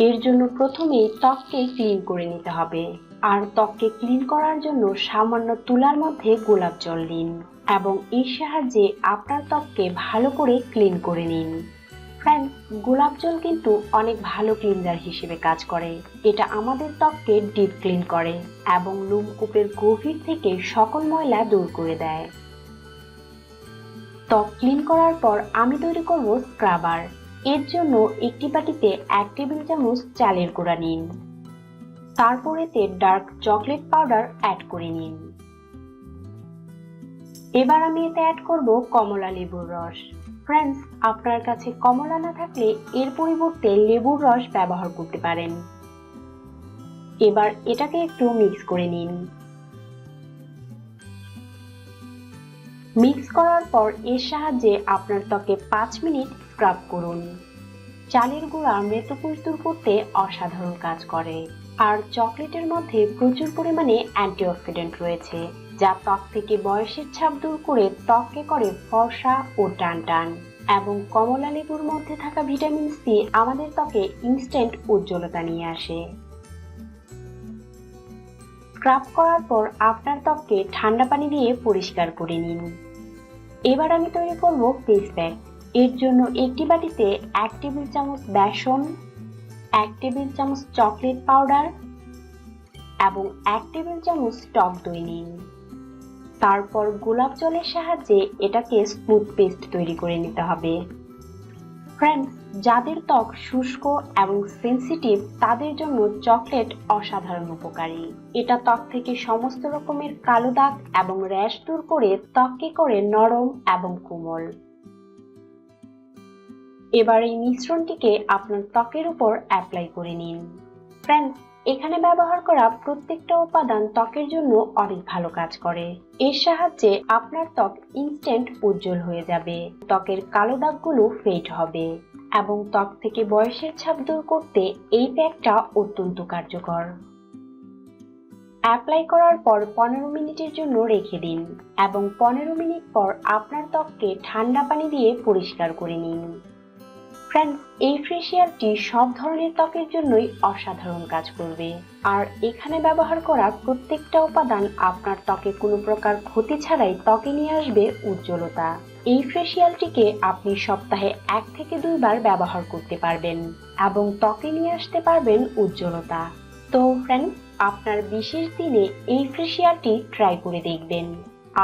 এর জন্য প্রথমেই ত্বককে ক্লিন করে নিতে হবে। আর ত্বককে ক্লিন করার জন্য সামান্য তুলার মধ্যে গোলাপ জল নিন এবং এর সাহায্যে আপনার ত্বককে ভালো করে ক্লিন করে নিন। ফ্রেন্ডস গোলাপ জল কিন্তু অনেক ভালো ক্লিনজার হিসেবে কাজ করে। এটা আমাদের ত্বককে ডিপ ক্লিন করে এবং লোমকূপের গভীর থেকে সকল ময়লা দূর করে দেয়। ত্বক ক্লিন করার পর আমি তৈরি করব স্ক্রাবার এর জন্য একটি বাটিতে এক টেবিল চামচ চালের গুঁড়া নিন। তারপর এতে ডার্ক চকলেট পাউডার অ্যাড করে নিন। এবার আমি এতে অ্যাড করব কমলা লেবুর রস। ফ্রেন্ডস, আপনার কাছে কমলা না থাকলে এর পরিবর্তে লেবুর রস ব্যবহার করতে পারেন। এবার এটাকে একটু মিক্স করে নিন। মিক্স করার পর এর সাহায্যে আপনার ত্বকে পাঁচ মিনিট স্ক্রাব করুন। চালের গুঁড়া মৃতকোষ দূর করতে অসাধারণ কাজ করে। আর চকলেটের মধ্যে প্রচুর পরিমাণে অ্যান্টিঅক্সিডেন্ট রয়েছে, যা ত্বক থেকে বয়সের ছাপ দূর করে ত্বককে করে ফর্সা ও টান টান। এবং কমলা লেবুর মধ্যে থাকা ভিটামিন সি আমাদের ত্বকে ইনস্ট্যান্ট উজ্জ্বলতা নিয়ে আসে। স্ক্রাব করার পর আপনার ত্বককে ঠান্ডা পানি দিয়ে পরিষ্কার করে নিন। এবার আমি তৈরি করব ফেস প্যাক এর জন্য একটি বাটিতে এক টেবিল চামচ বেসন, এক টেবিল চামচ চকলেট পাউডার এবং এক টেবিল চামচ টক দই নিন। তারপর গোলাপ জলের সাহায্যে এটাকে স্মুথ পেস্ট তৈরি করে নিতে হবে। ফ্রেন্ডস যাদের ত্বক শুষ্ক এবং সেনসিটিভ, তাদের জন্য চকলেট অসাধারণ উপকারী। এটা ত্বক থেকে সমস্ত রকমের কালো দাগ এবং র্যাশ দূর করে ত্বককে করে নরম এবং কোমল। এবার এই মিশ্রণটিকে আপনার ত্বকের উপর অ্যাপ্লাই করে নিন। ফ্রেন্ডস এখানে ব্যবহার করা প্রত্যেকটা উপাদান ত্বকের জন্য অনেক ভালো কাজ করে। এর সাহায্যে আপনার ত্বক ইনস্ট্যান্ট উজ্জ্বল হয়ে যাবে, ত্বকের কালো দাগগুলো ফেড হবে এবং ত্বক থেকে বয়সের ছাপ দূর করতে এই প্যাকটা অত্যন্ত কার্যকর। অ্যাপ্লাই করার পর পনেরো মিনিটের জন্য রেখে দিন এবং পনেরো মিনিট পর আপনার ত্বককে ঠান্ডা পানি দিয়ে পরিষ্কার করে নিন। ফ্রেন্ডস এই ফেসিয়ালটি সব ধরনের ত্বকের জন্যই অসাধারণ কাজ করবে। আর এখানে ব্যবহার করা প্রত্যেকটা উপাদান আপনার ত্বকে কোনো প্রকার ক্ষতি ছাড়াই ত্বকে নিয়ে আসবে উজ্জ্বলতা। এই ফেসিয়ালটিকে আপনি সপ্তাহে এক থেকে দুইবার ব্যবহার করতে পারবেন এবং ত্বকে নিয়ে আসতে পারবেন উজ্জ্বলতা। তো ফ্রেন্ডস আপনার বিশেষ দিনে এই ফেসিয়ালটি ট্রাই করে দেখবেন।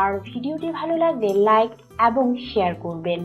আর ভিডিওটি ভালো লাগলে লাইক এবং শেয়ার করবেন।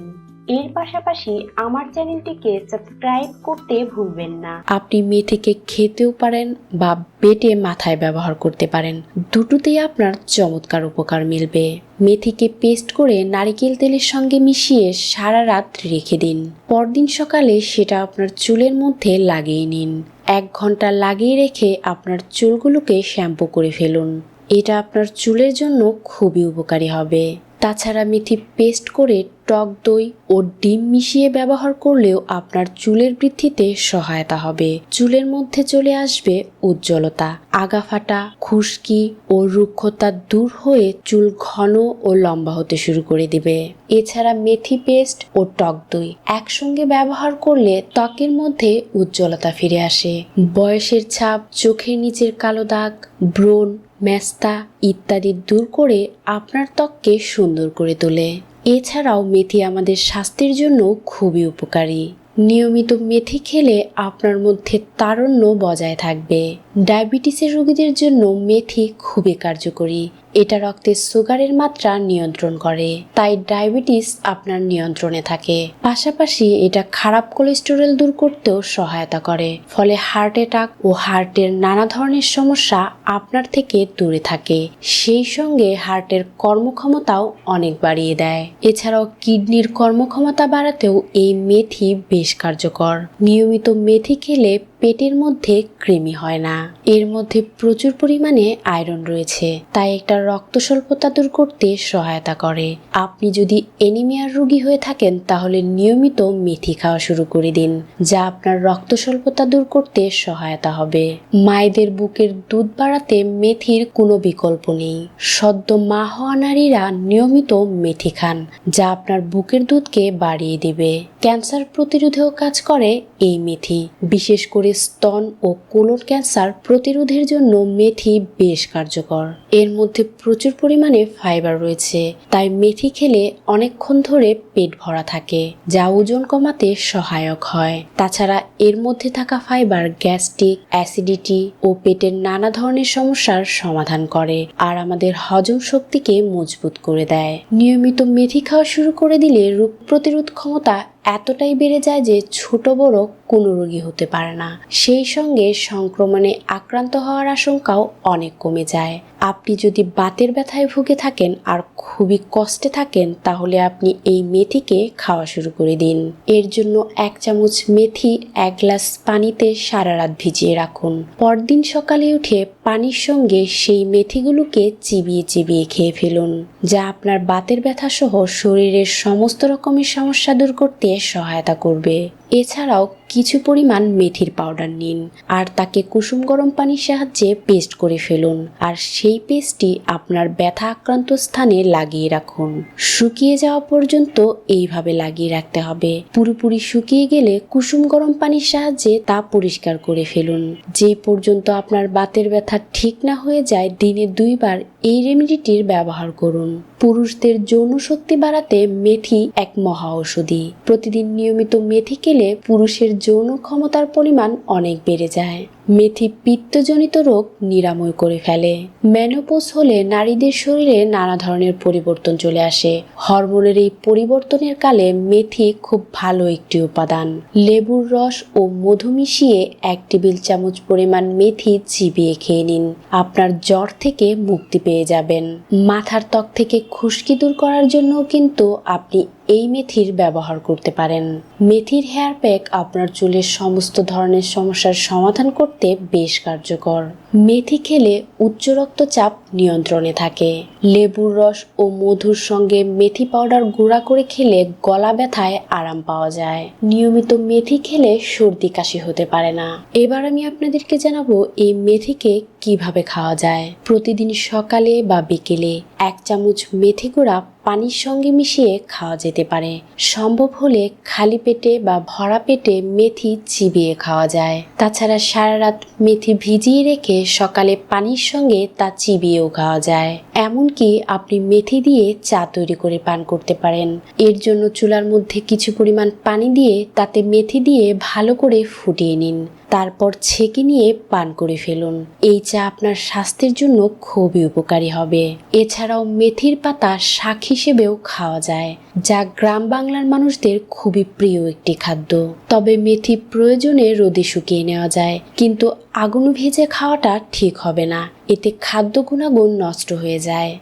এর পাশাপাশি আমার চ্যানেলটিকে সাবস্ক্রাইব করতে ভুলবেন না। আপনি মেথিকে খেতেও পারেন বা বেটে মাথায় ব্যবহার করতে পারেন। দুটোতেই আপনার চমৎকার উপকার মিলবে। মেথিকে পেস্ট করে নারিকেল তেলের সঙ্গে মিশিয়ে সারা রাত রেখে দিন। পরদিন সকালে সেটা আপনার চুলের মধ্যে লাগিয়ে নিন। এক ঘণ্টা লাগিয়ে রেখে আপনার চুলগুলোকে শ্যাম্পু করে ফেলুন। এটা আপনার চুলের জন্য খুবই উপকারী হবে। তাছাড়া মেথি পেস্ট করে টক দই ও ডিম মিশিয়ে ব্যবহার করলেও আপনার চুলের বৃদ্ধিতে সহায়তা হবে। চুলের মধ্যে চলে আসবে উজ্জ্বলতা। আগা ফাটা খুশকি ও রুক্ষতা দূর হয়ে চুল ঘন ও লম্বা হতে শুরু করে দিবে। এছাড়া মেথি পেস্ট ও টক দই একসঙ্গে ব্যবহার করলে ত্বকের মধ্যে উজ্জ্বলতা ফিরে আসে। বয়সের ছাপ, চোখের নিচের কালো দাগ, ব্রণ ম্যাস্তা ইত্যাদি দূর করে আপনার ত্বককে সুন্দর করে তোলে। এছাড়াও মেথি আমাদের স্বাস্থ্যের জন্য খুবই উপকারী। নিয়মিত মেথি খেলে আপনার মধ্যে তারণ্য বজায় থাকবে। ডায়াবেটিসের রোগীদের জন্য মেথি খুবই কার্যকরী। এটা রক্তে সুগারের মাত্রা নিয়ন্ত্রণ করে, তাই ডায়াবেটিস আপনার নিয়ন্ত্রণে থাকে। পাশাপাশি এটা খারাপ কোলেস্টেরল দূর করতেও সহায়তা করে, ফলে হার্ট অ্যাটাক ও হার্টের নানা ধরনের সমস্যা আপনার থেকে দূরে থাকে। সেই সঙ্গে হার্টের কর্মক্ষমতাও অনেক বাড়িয়ে দেয়। এছাড়াও কিডনির কর্মক্ষমতা বাড়াতেও এই মেথি বেশ কার্যকর। নিয়মিত মেথি খেলে পেটের মধ্যে কৃমি হয় না। এর মধ্যে প্রচুর পরিমাণে আয়রন রয়েছে। তাই একটা রক্ত স্বল্পতা দূর করতে সহায়তা করে। আপনি যদি এনিমিয়ার রোগী হয়ে থাকেন, তাহলে নিয়মিত মেথি খাওয়া শুরু করে দিন, যা আপনার রক্ত স্বল্পতা দূর করতে সহায়তা হবে। মায়েদের বুকের দুধ বাড়াতে মেথির কোনো বিকল্প নেই। সদ্য মা হওয়া নারীরা নিয়মিত মেথি খান, যা আপনার বুকের দুধকে বাড়িয়ে দিবে। ক্যান্সার প্রতিরোধেও কাজ করে এই মেথি। বিশেষ করে স্তন ও কোলন ক্যান্সার প্রতিরোধের জন্য মেথি বেশ কার্যকর। এর মধ্যে প্রচুর পরিমাণে ফাইবার রয়েছে, তাই মেথি খেলে অনেকক্ষণ ধরে পেট ভরা থাকে, যা ওজন কমাতে সহায়ক হয়। তাছাড়া এর মধ্যে থাকা ফাইবার গ্যাস্ট্রিক, অ্যাসিডিটি ও পেটের নানা ধরনের সমস্যার সমাধান করে আর আমাদের হজম শক্তিকে মজবুত করে দেয়। নিয়মিত মেথি খাওয়া শুরু করে দিলে রোগ প্রতিরোধ ক্ষমতা এতটাই বেড়ে যায় যে ছোট বড় কোনো রোগী হতে পারে না। সেই সঙ্গে সংক্রমণে আক্রান্ত হওয়ার আশঙ্কাও অনেক কমে যায়। আপনি যদি বাতের ব্যথায় ভুগে থাকেন আর খুবই কষ্টে থাকেন, তাহলে আপনি এই মেথিকে খাওয়া শুরু করে দিন। এর জন্য এক চামচ মেথি, এক গ্লাস পানিতে সারা রাত ভিজিয়ে রাখুন। পরদিন সকালে উঠে পানির সঙ্গে সেই মেথিগুলোকে চিবিয়ে চিবিয়ে খেয়ে ফেলুন, যা আপনার বাতের ব্যথা সহ শরীরের সমস্ত রকমের সমস্যা দূর করতে সহায়তা করবে। এছাড়াও কিছু পরিমাণ মেথির পাউডার নিন আর তাকে কুসুম গরম পানির সাহায্যে পেস্ট করে ফেলুন। আর সেই পেস্টটি আপনার ব্যথা আক্রান্ত স্থানে লাগিয়ে রাখুন। শুকিয়ে যাওয়া পর্যন্ত এইভাবে লাগিয়ে রাখতে হবে। পুরোপুরি শুকিয়ে গেলে কুসুম গরম পানির সাহায্যে তা পরিষ্কার করে ফেলুন। যে পর্যন্ত আপনার বাতের ব্যথা ঠিক না হয়ে যায়, দিনে দুইবার এই রেমেডিটির ব্যবহার করুন। পুরুষদের যৌন শক্তি বাড়াতে মেথি এক মহা ঔষধি। প্রতিদিন নিয়মিত মেথি খেলে পুরুষের যৌন ক্ষমতার পরিমাণ অনেক বেড়ে যায়। মেথি পিত্তজনিত রোগ নিরাময় করে ফেলে। ম্যানোপোজ হলে নারীদের শরীরে নানা ধরনের পরিবর্তন চলে আসে। হরমোনের এই পরিবর্তনের কালে মেথি খুব ভালো একটি উপাদান। লেবুর রস ও মধু মিশিয়ে এক টেবিল চামচ পরিমাণ মেথি চিবিয়ে খেয়ে নিন। আপনার জ্বর থেকে মুক্তি পেয়ে যাবেন। মাথার ত্বক থেকে খুশকি দূর করার জন্য কিন্তু আপনি এই মেথির ব্যবহার করতে পারেন। মেথির হেয়ার প্যাক আপনার চুলের সমস্ত ধরনের সমস্যার সমাধান করতে বেশ কার্যকর। মেথি খেলে উচ্চ রক্তচাপ নিয়ন্ত্রণে থাকে। লেবুর রস ও মধুর সঙ্গে মেথি পাউডার গুঁড়া করে খেলে গলা ব্যথায় আরাম পাওয়া যায়। নিয়মিত মেথি খেলে সর্দি কাশি হতে পারে না। এবার আমি আপনাদেরকে জানাব এই মেথিকে কীভাবে খাওয়া যায়। প্রতিদিন সকালে বা বিকেলে এক চামচ মেথি গুঁড়া পানির সঙ্গে মিশিয়ে খাওয়া যেতে পারে। সম্ভব হলে খালি পেটে বা ভরা পেটে মেথি চিবিয়ে খাওয়া যায়। তাছাড়া সারা রাত মেথি ভিজিয়ে রেখে সকালে পানির সঙ্গে তা চিবিয়েও খাওয়া যায়। এমনকি আপনি মেথি দিয়ে চা তৈরি করে পান করতে পারেন। এর জন্য চুলার মধ্যে কিছু পরিমাণ পানি দিয়ে তাতে মেথি দিয়ে ভালো করে ফুটিয়ে নিন। তারপর ছেঁকে নিয়ে পান করে ফেলুন। এই চা আপনার স্বাস্থ্যের জন্য খুবই উপকারী হবে। এছাড়াও মেথির পাতা শাক হিসেবেও খাওয়া যায়, যা গ্রাম বাংলার মানুষদের খুবই প্রিয় একটি খাদ্য। তবে মেথি প্রয়োজনে রোদে শুকিয়ে নেওয়া যায়, কিন্তু আগুন ভেজে খাওয়াটা ঠিক হবে না। এতে খাদ্য গুণাগুণ নষ্ট হয়ে যায়।